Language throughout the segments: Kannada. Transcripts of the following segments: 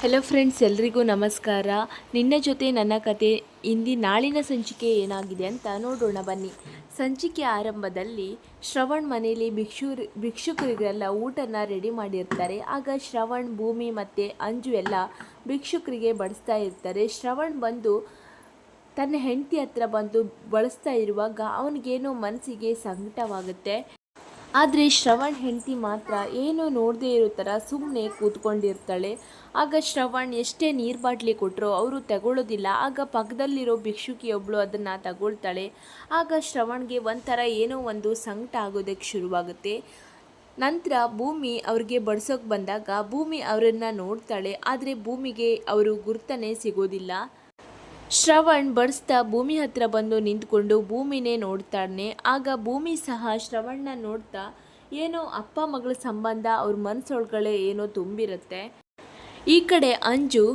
ಹಲೋ ಫ್ರೆಂಡ್ಸ್ ಎಲ್ರಿಗೂ ನಮಸ್ಕಾರ. ನಿನ್ನ ಜೊತೆ ನನ್ನ ಕತೆ ಇಂದಿ ನಾಳಿನ ಸಂಚಿಕೆ ಏನಾಗಿದೆ ಅಂತ ನೋಡೋಣ ಬನ್ನಿ. ಸಂಚಿಕೆ ಆರಂಭದಲ್ಲಿ ಶ್ರವಣ್ ಮನೆಯಲ್ಲಿ ಭಿಕ್ಷು ಭಿಕ್ಷುಕರಿಗೆಲ್ಲ ಊಟನ ರೆಡಿ ಮಾಡಿರ್ತಾರೆ. ಆಗ ಶ್ರವಣ್, ಭೂಮಿ ಮತ್ತು ಅಂಜು ಎಲ್ಲ ಭಿಕ್ಷುಕರಿಗೆ ಬಡಿಸ್ತಾ ಇರ್ತಾರೆ. ಶ್ರವಣ್ ಬಂದು ತನ್ನ ಹೆಂಡತಿ ಹತ್ರ ಬಂದು ಬಳಸ್ತಾ ಇರುವಾಗ ಅವನಿಗೇನೋ ಮನಸ್ಸಿಗೆ ಸಂಕಟವಾಗುತ್ತೆ. ಆದರೆ ಶ್ರವಣ್ ಹೆಂಡತಿ ಮಾತ್ರ ಏನು ನೋಡದೇ ಇರೋ ಥರ ಸುಮ್ಮನೆ ಕೂತ್ಕೊಂಡಿರ್ತಾಳೆ. ಆಗ ಶ್ರವಣ್ ಎಷ್ಟೇ ನೀರು ಬಾಟ್ಲಿ ಕೊಟ್ಟರು ಅವರು ತಗೊಳ್ಳೋದಿಲ್ಲ. ಆಗ ಪಕ್ಕದಲ್ಲಿರೋ ಭಿಕ್ಷುಕಿಯೊಬ್ಬಳು ಅದನ್ನು ತಗೊಳ್ತಾಳೆ. ಆಗ ಶ್ರವಣ್ಗೆ ಒಂಥರ ಏನೋ ಒಂದು ಸಂಕಟ ಆಗೋದಕ್ಕೆ ಶುರುವಾಗುತ್ತೆ. ನಂತರ ಭೂಮಿ ಅವ್ರಿಗೆ ಬಡಿಸೋಕೆ ಬಂದಾಗ ಭೂಮಿ ಅವರನ್ನು ನೋಡ್ತಾಳೆ. ಆದರೆ ಭೂಮಿಗೆ ಅವರು ಗುರ್ತನೇ ಸಿಗೋದಿಲ್ಲ. ಶ್ರವಣ್ ಬಡಿಸ್ತಾ ಭೂಮಿ ಹತ್ರ ಬಂದು ನಿಂತ್ಕೊಂಡು ಭೂಮಿನೇ ನೋಡ್ತಾನೆ. ಆಗ ಭೂಮಿ ಸಹ ಶ್ರವಣ್ನ ನೋಡ್ತಾ, ಏನೋ ಅಪ್ಪ ಮಗಳ ಸಂಬಂಧ ಅವ್ರ ಮನಸ್ಸೊಳಗಡೆ ಏನೋ ತುಂಬಿರುತ್ತೆ. ಈ ಕಡೆ ಅಂಜು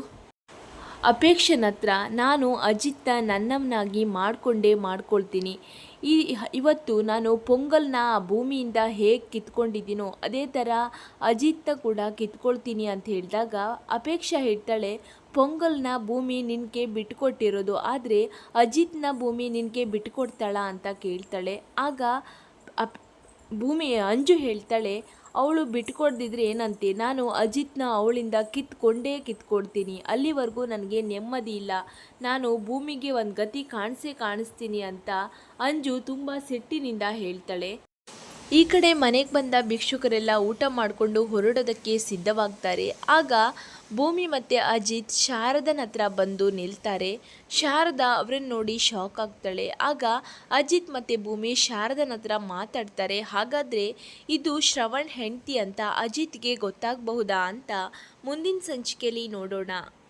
ಅಪೇಕ್ಷನ್ ಹತ್ರ ನಾನು ಅಜಿತ್ನ ನನ್ನವನಾಗಿ ಮಾಡಿಕೊಂಡೇ ಮಾಡ್ಕೊಳ್ತೀನಿ. ಈ ಇವತ್ತು ನಾನು ಪೊಂಗಲ್ನ ಆ ಭೂಮಿಯಿಂದ ಹೇಗೆ ಕಿತ್ಕೊಂಡಿದ್ದೀನೋ ಅದೇ ಥರ ಅಜಿತ್ನ ಕೂಡ ಕಿತ್ಕೊಳ್ತೀನಿ ಅಂತ ಹೇಳಿದಾಗ ಅಪೇಕ್ಷಾ ಹೇಳ್ತಾಳೆ, ಪೊಂಗಲ್ನ ಭೂಮಿ ನಿನಗೆ ಬಿಟ್ಕೊಟ್ಟಿರೋದು, ಆದರೆ ಅಜಿತ್ನ ಭೂಮಿ ನಿನಗೆ ಬಿಟ್ಕೊಡ್ತಾಳ ಅಂತ ಕೇಳ್ತಾಳೆ. ಆಗ ಅಪ್ ಭೂಮಿ ಅಂಜು ಹೇಳ್ತಾಳೆ ಅವಳು ಬಿಟ್ಕೊಡ್ದಿದ್ರೆ ಏನಂತೆ? ನಾನು ಅಜಿತ್ನ ಅವಳಿಂದ ಕಿತ್ಕೊಂಡೇ ಕಿತ್ಕೊಡ್ತೀನಿ. ಅಲ್ಲಿವರೆಗೂ ನನಗೆ ನೆಮ್ಮದಿ ಇಲ್ಲ. ನಾನು ಭೂಮಿಗೆ ಒಂದು ಗತಿ ಕಾಣಿಸೇ ಕಾಣಿಸ್ತೀನಿ ಅಂತ ಅಂಜು ತುಂಬ ಸಿಟ್ಟಿನಿಂದ ಹೇಳ್ತಾಳೆ. ಈ ಕಡೆ ಮನೆಗೆ ಬಂದ ಭಿಕ್ಷುಕರೆಲ್ಲ ಊಟ ಮಾಡಿಕೊಂಡು ಹೊರಡೋದಕ್ಕೆ ಸಿದ್ಧವಾಗ್ತಾರೆ. ಆಗ ಭೂಮಿ ಮತ್ತು ಅಜಿತ್ ಶಾರದನ ಹತ್ರ ಬಂದು ನಿಲ್ತಾರೆ. ಶಾರದಾ ಅವರನ್ನು ನೋಡಿ ಶಾಕ್ ಆಗ್ತಾಳೆ. ಆಗ ಅಜಿತ್ ಮತ್ತು ಭೂಮಿ ಶಾರದನ ಹತ್ರ ಮಾತಾಡ್ತಾರೆ. ಹಾಗಾದರೆ ಇದು ಶ್ರವಣ್ ಹೆಂಡತಿ ಅಂತ ಅಜಿತ್ಗೆ ಗೊತ್ತಾಗಬಹುದಾ ಅಂತ ಮುಂದಿನ ಸಂಚಿಕೆಯಲ್ಲಿ ನೋಡೋಣ.